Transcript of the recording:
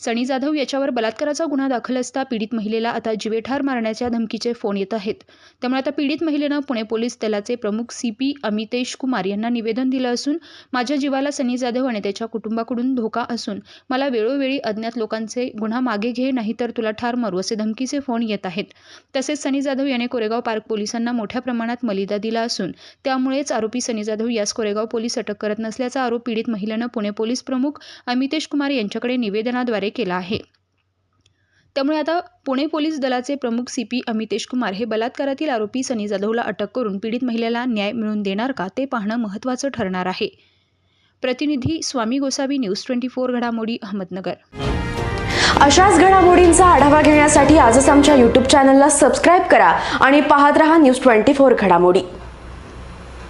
सनी जाधव याच्यावर बलात्काराचा गुन्हा दाखल असता पीडित महिलेला आता जिवेठार मारण्याच्या धमकीचे फोन येत आहेत. त्यामुळे आता पीडित महिलेनं पुणे पोलीस दलाचे प्रमुख सी पी अमितेश कुमार यांना निवेदन दिलं असून माझ्या जीवाला सनी जाधव आणि त्याच्या कुटुंबाकडून धोका असून मला वेळोवेळी अज्ञात लोकांचे गुन्हा मागे घे नाहीतर तुला ठार मारू असे धमकीचे फोन येत आहेत. तसेच सनी जाधव याने कोरेगाव पार्क पोलिसांना मोठ्या प्रमाणात मलिदा दिला असून त्यामुळेच आरोपी सनी जाधव यास कोरेगाव पोलीस अटक करत नसल्याचा आरोप पीडित महिलेनं पुणे पोलीस प्रमुख अमितेश कुमार यांच्याकडे निवेदनाद्वारे केला आहे. त्यामुळे आता पुणे पोलीस दलाचे प्रमुख सी पी अमितेश कुमार हे बलात्कारातील आरोपी सनी जाधवला अटक करून पीडित महिलेला न्याय मिळवून देणार का ते पाहणं महत्त्वाचं ठरणार आहे. प्रतिनिधी Swami Gosavi news twenty four घडामोडी अहमदनगर. अशाच घडामोडींचा आढावा घेण्यासाठी आजच आमच्या यूट्यूब चॅनलला सबस्क्राईब करा आणि पाहत रहा न्यूज ट्वेंटी फोर घडामोडी.